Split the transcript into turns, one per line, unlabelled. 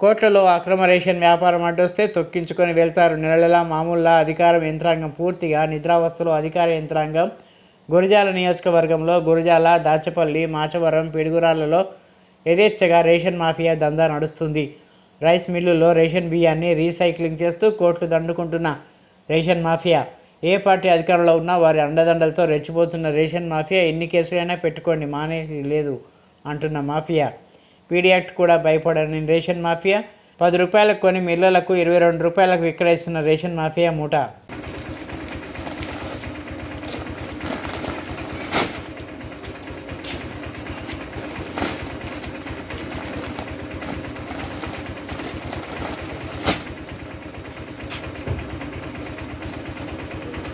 కోట్లలో అక్రమ రేషన్ వ్యాపారం అడ్డొస్తే తొక్కించుకొని వెళ్తారు. నెలలా మామూలులా అధికారం యంత్రాంగం పూర్తిగా నిద్రావస్థలో అధికార యంత్రాంగం గురజాల నియోజకవర్గంలో గురజాల దాచపల్లి మాచవరం పిడుగురాళ్ళలో యథేచ్ఛగా రేషన్ మాఫియా దందా నడుస్తుంది. రైస్ మిల్లుల్లో రేషన్ బియ్యాన్ని రీసైక్లింగ్ చేస్తూ కోట్లు దండుకుంటున్న రేషన్ మాఫియా. ఏ పార్టీ అధికారంలో ఉన్నా వారి అండదండలతో రెచ్చిపోతున్న రేషన్ మాఫియా ఎన్ని కేసులైనా పెట్టుకోండి మానేది లేదు అంటున్న మాఫియా. పీడియాక్ట్ కూడా భయపడని రేషన్ మాఫియా. పది రూపాయలకు కొని మిల్లలకు ఇరవై రెండు రూపాయలకు విక్రయిస్తున్న రేషన్ మాఫియా మూట.